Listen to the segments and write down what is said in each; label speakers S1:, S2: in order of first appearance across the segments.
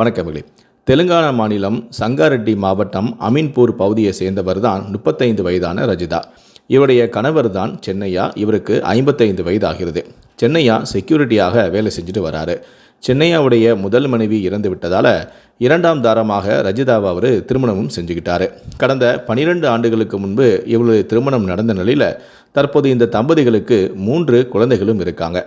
S1: வணக்கமில்லை தெலுங்கானா மாநிலம் சங்காரெட்டி மாவட்டம் அமீன்பூர் பகுதியை சேர்ந்தவர் தான் முப்பத்தைந்து வயதான ரஜிதா. இவருடைய கணவர் தான் சென்னையா இவருக்கு ஐம்பத்தைந்து வயதாகிறது. சென்னையா செக்யூரிட்டியாக வேலை செஞ்சுட்டு வராரு. சென்னையாவுடைய முதல் மனைவி இறந்து விட்டதால் இரண்டாம் தாரமாக ரஜிதாவை அவர் திருமணமும் செஞ்சுக்கிட்டாரு. கடந்த பனிரெண்டு ஆண்டுகளுக்கு முன்பு இவளுடைய திருமணம் நடந்த நிலையில் தற்போது இந்த தம்பதிகளுக்கு மூன்று குழந்தைகளும் இருக்காங்க.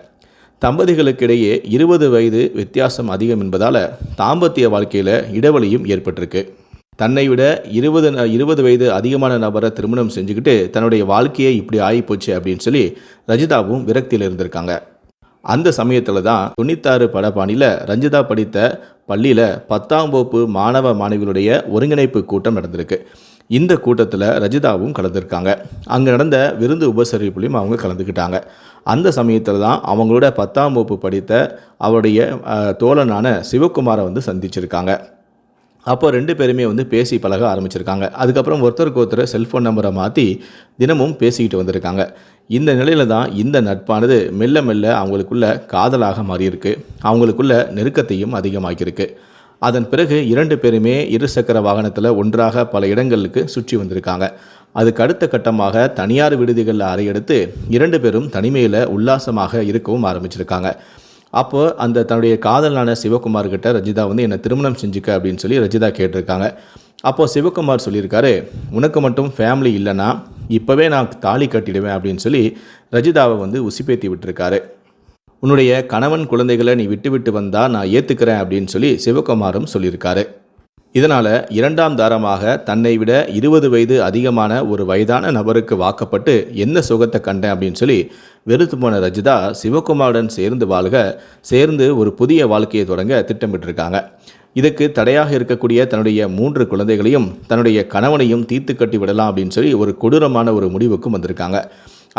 S1: தம்பதிகளுக்கிடையே இருபது வயது வித்தியாசம் அதிகம் என்பதால் தாம்பத்திய வாழ்க்கையில் இடைவெளியும் ஏற்பட்டிருக்கு. தன்னை விட இருபது ந- இருபது வயது அதிகமான நபரை திருமணம் செஞ்சுக்கிட்டு தன்னுடைய வாழ்க்கையே இப்படி ஆகிப்போச்சு அப்படின்னு சொல்லி ரஜிதாவும் விரக்தியில் இருந்திருக்காங்க. அந்த சமயத்தில் தான் தொண்ணூத்தாறு படப்பாணியில் ரஞ்சிதா படித்த பள்ளியில் பத்தாம் வகுப்பு மாணவ மாணவிகளுடைய ஒருங்கிணைப்பு கூட்டம் நடந்திருக்கு. இந்த கூட்டத்தில் ரஜிதாவும் கலந்துருக்காங்க. அங்கே நடந்த விருந்து உபசரிப்புலையும் அவங்க கலந்துக்கிட்டாங்க. அந்த சமயத்தில் தான் அவங்களோட பத்தாம் வகுப்பு படித்த அவருடைய தோழனான சிவகுமாரை வந்து சந்திச்சிருக்காங்க. அப்போ ரெண்டு பேருமே வந்து பேசி பழக ஆரம்பிச்சிருக்காங்க. அதுக்கப்புறம் ஒருத்தருக்கு ஒருத்தர் செல்ஃபோன் நம்பரை மாற்றி தினமும் பேசிக்கிட்டு வந்திருக்காங்க. இந்த நிலையில தான் இந்த நட்பானது மெல்ல மெல்ல அவங்களுக்குள்ள காதலாக மாறியிருக்கு. அவங்களுக்குள்ள நெருக்கத்தையும் அதிகமாக்கியிருக்கு. அதன் பிறகு இரண்டு பேருமே இருசக்கர வாகனத்தில் ஒன்றாக பல இடங்களுக்கு சுற்றி வந்திருக்காங்க. அதுக்கு அடுத்த கட்டமாக தனியார் விடுதிகளில் அறையெடுத்து இரண்டு பேரும் தனிமையில் உல்லாசமாக இருக்கவும் ஆரம்பிச்சிருக்காங்க. அப்போ அந்த தன்னுடைய காதலான சிவகுமார் கிட்ட ரஜிதா வந்து என்னை திருமணம் செஞ்சுக்க அப்படின்னு சொல்லி ரஜிதா கேட்டிருக்காங்க. அப்போ சிவகுமார் சொல்லியிருக்காரு உனக்கு மட்டும் ஃபேமிலி இல்லைன்னா இப்போவே நான் தாலி கட்டிடுவேன் அப்படின்னு சொல்லி ரஜிதாவை வந்து உசிப்பேத்தி விட்டுருக்காரு. உன்னுடைய கணவன் குழந்தைகளை நீ விட்டுவிட்டு வந்தால் வந்தா நான் ஏற்றுக்கிறேன் அப்படின்னு சொல்லி சிவகுமாரும் சொல்லியிருக்காரு. இதனால் இரண்டாம் தாரமாக தன்னை விட இருபது வயது அதிகமான ஒரு வயதான நபருக்கு வாக்கப்பட்டு என்ன சுகத்தை கண்டேன் அப்படின்னு சொல்லி வெறுத்து போன ரஜிதா சிவகுமாருடன் சேர்ந்து வாழ்க சேர்ந்து ஒரு புதிய வாழ்க்கையை தொடங்க திட்டமிட்டிருக்காங்க. இதுக்கு தடையாக இருக்கக்கூடிய தன்னுடைய மூன்று குழந்தைகளையும் தன்னுடைய கணவனையும் தீர்த்து கட்டி விடலாம் அப்படின்னு சொல்லி ஒரு கொடூரமான ஒரு முடிவுக்கும் வந்திருக்காங்க.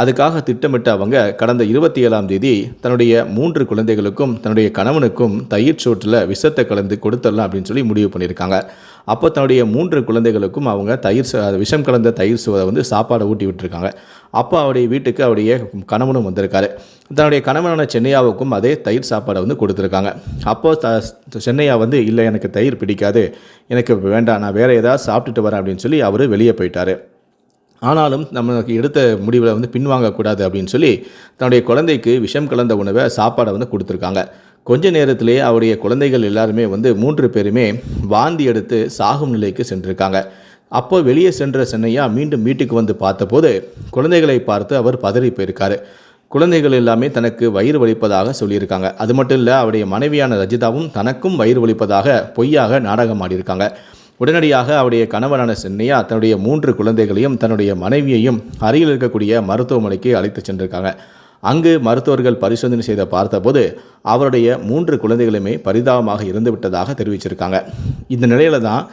S1: அதுக்காக திட்டமிட்ட அவங்க கடந்த இருபத்தி ஏழாம் தேதி தன்னுடைய மூன்று குழந்தைகளுக்கும் தன்னுடைய கணவனுக்கும் தயிர் சோற்றில் விஷத்தை கலந்து கொடுத்துடலாம் அப்படின்னு சொல்லி முடிவு பண்ணியிருக்காங்க. அப்போ தன்னுடைய மூன்று குழந்தைகளுக்கும் அவங்க தயிர் சோ- விஷம் கலந்த தயிர் சோதை வந்து சாப்பாடை ஊட்டி விட்டுருக்காங்க. அப்போ அவருடைய வீட்டுக்கு அவருடைய கணவனும் வந்திருக்காரு. தன்னுடைய கணவனான சென்னையாவுக்கும் அதே தயிர் சாப்பாடை வந்து கொடுத்துருக்காங்க. அப்போ த சென்னையா வந்து இல்லை எனக்கு தயிர் பிடிக்காது. எனக்கு வேண்டாம். நான் வேறு ஏதாவது சாப்பிட்டுட்டு வரேன் அப்படின்னு சொல்லி அவர் வெளியே போயிட்டார். ஆனாலும் நமக்கு எடுத்த முடிவில் வந்து பின்வாங்கக்கூடாது அப்படின்னு சொல்லி தன்னுடைய குழந்தைக்கு விஷம் கலந்த உணவை சாப்பாடை வந்து கொடுத்துருக்காங்க. கொஞ்ச நேரத்திலே அவருடைய குழந்தைகள் எல்லாருமே வந்து மூன்று பேருமே வாந்தி எடுத்து சாகும் நிலைக்கு சென்றிருக்காங்க. அப்போ வெளியே சென்ற சென்னையா மீண்டும் வீட்டுக்கு வந்து பார்த்தபோது குழந்தைகளை பார்த்து அவர் பதறி போயிருக்காரு. குழந்தைகள் எல்லாமே தனக்கு வயிறு வலிப்பதாக சொல்லியிருக்காங்க. அது மட்டும் இல்லை அவருடைய மனைவியான ரஜிதாவும் தனக்கும் வயிறு வலிப்பதாக பொய்யாக நாடகம் ஆடியிருக்காங்க உடனடியாக அவருடைய கணவனான சென்னையா தன்னுடைய மூன்று குழந்தைகளையும் தன்னுடைய மனைவியையும் அருகில் இருக்கக்கூடிய மருத்துவமனைக்கு அழைத்து சென்றிருக்காங்க. அங்கு மருத்துவர்கள் பரிசோதனை செய்த பார்த்தபோது அவருடைய மூன்று குழந்தைகளுமே பரிதாபமாக இருந்துவிட்டதாக தெரிவிச்சிருக்காங்க. இந்த நிலையில தான்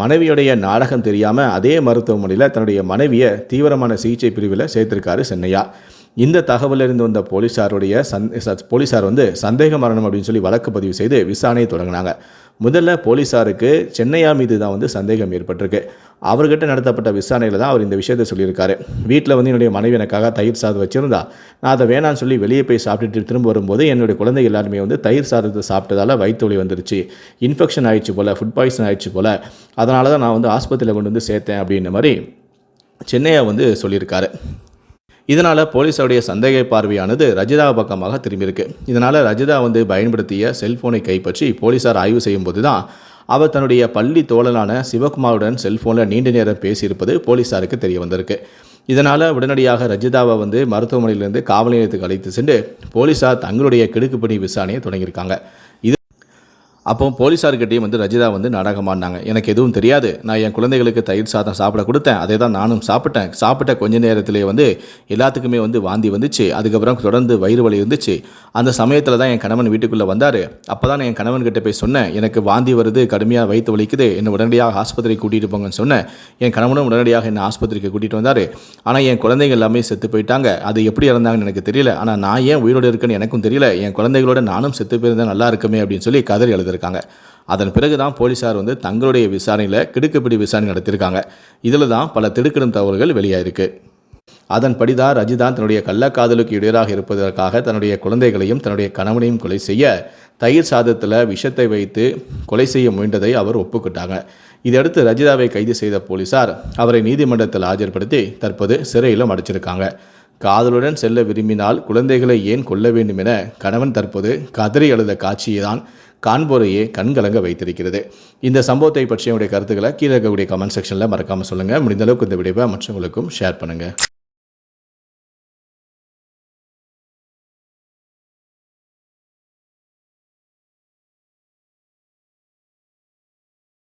S1: மனைவியுடைய நாடகம் தெரியாமல் அதே மருத்துவமனையில் தன்னுடைய மனைவியை தீவிரமான சிகிச்சை பிரிவில் சேர்த்திருக்காரு சென்னையா. இந்த தகவலிருந்து வந்த போலீஸாருடைய சந் போலீஸார் வந்து சந்தேக மரணம் அப்படின்னு சொல்லி வழக்கு பதிவு செய்து விசாரணையை தொடங்கினாங்க. முதல்ல போலீஸாருக்கு சென்னையா மீது தான் வந்து சந்தேகம் ஏற்பட்டிருக்கு. அவர்கிட்ட நடத்தப்பட்ட விசாரணையில் தான் அவர் இந்த விஷயத்தை சொல்லியிருக்காரு. வீட்டில் வந்து என்னுடைய மனைவி எனக்காக தயிர் சாதம் வச்சிருந்தா நான் அதை வேணான்னு சொல்லி வெளியே போய் சாப்பிட்டுட்டு திரும்ப வரும்போது என்னுடைய குழந்தை எல்லாருமே வந்து தயிர் சாதத்தை சாப்பிட்டதால வயிற்று வந்துருச்சு. இன்ஃபெக்ஷன் ஆயிடுச்சு போல் ஃபுட் பாய்சன் ஆயிடுச்சு போல். அதனால தான் நான் வந்து ஆஸ்பத்திரியில் கொண்டு வந்து சேர்த்தேன் அப்படின்ற மாதிரி சென்னையா வந்து சொல்லியிருக்காரு. இதனால் போலீஸாருடைய சந்தேக பார்வையானது ரஜிதா பக்கமாக திரும்பியிருக்கு. இதனால் ரஜிதா வந்து பயன்படுத்திய செல்போனை கைப்பற்றி போலீஸார் ஆய்வு செய்யும்போது தான் அவர் தன்னுடைய பள்ளி தோழனான சிவகுமாருடன் செல்போனில் நீண்ட நேரம் பேசியிருப்பது போலீஸாருக்கு தெரிய வந்திருக்கு. இதனால் உடனடியாக ரஜிதாவை வந்து மருத்துவமனையிலிருந்து காவல் நிலையத்துக்கு அழைத்து சென்று போலீஸார் தங்களுடைய கிடுக்குப்பணி விசாரணையை தொடங்கியிருக்காங்க. அப்போ போலீஸார்கிட்டையும் வந்து ரஜிதா வந்து நாடகமாடினாங்க எனக்கு எதுவும் தெரியாது. நான் என் குழந்தைகளுக்கு தயிர் சாதம் சாப்பிட கொடுத்தேன். அதே தான் நானும் சாப்பிட்டேன். சாப்பிட்ட கொஞ்ச நேரத்திலே வந்து எல்லாத்துக்குமே வந்து வாந்தி வந்துச்சு. அதுக்கப்புறம் தொடர்ந்து வயிறு வலி இருந்துச்சு அந்த சமயத்தில் தான் என் கணவன் வீட்டுக்குள்ளே வந்தார். அப்போ தான் நான் என் கணவன்கிட்ட போய் சொன்னேன். எனக்கு வாந்தி வருது கடுமையாக வயிற்று வலிக்குது என்னை உடனடியாக ஆஸ்பத்திரிக்கு கூட்டிகிட்டு போங்கன்னு சொன்னேன். என் கணவனும் உடனடியாக என்னை ஆஸ்பத்திரிக்கு கூட்டிகிட்டு வந்தார். ஆனால் என் குழந்தைங்க எல்லாமே செத்து போயிட்டாங்க. அது எப்படி இறந்தாங்கன்னு எனக்கு தெரியல. ஆனால் நான் ஏன் உயிரோடு இருக்குன்னு எனக்கும் தெரியல. என் குழந்தைகளோட நானும் செத்து போயிருந்தேன். நல்லா இருக்குமே அப்படின்னு சொல்லி கதறி இருக்காங்க அதன் பிறகு தான் போலீஸார் வந்து தங்களுடைய விசாரணையில் கிடுக்குப்பிடி விசாரணை நடத்தியிருக்காங்க. இதில் தான் பல திடுக்கிடும் தகவல்கள் வெளியாயிருக்கு. அதன்படி தான் ரஜிதா தன்னுடைய கள்ளக்காதலுக்கு இடையராக இருப்பதற்காக தன்னுடைய குழந்தைகளையும் தன்னுடைய கணவனையும் கொலை செய்ய தயிர் சாதத்தில் விஷத்தை வைத்து கொலை செய்ய முயன்றதை அவர் ஒப்புக்கிட்டாங்க. இதையடுத்து ரஜிதாவை கைது செய்த போலீசார் அவரை நீதிமன்றத்தில் ஆஜர்படுத்தி தற்போது சிறையிலும் அடைச்சிருக்காங்க காதலுடன் செல்ல விரும்பினால் குழந்தைகளை ஏன் கொல்ல வேண்டும் என கணவன் தற்போது கதறி எழுத காட்சியை தான் காண்போரையே கண்கலங்க வைத்திருக்கிறது. இந்த சம்பவத்தை பற்றிய உடைய கருத்துக்களை கீழே இருக்கக்கூடிய கமெண்ட் செக்ஷனில் மறக்காமல் சொல்லுங்கள் முடிந்தளவுக்கு இந்த விடைவை மற்றவங்களுக்கும் ஷேர் பண்ணுங்கள்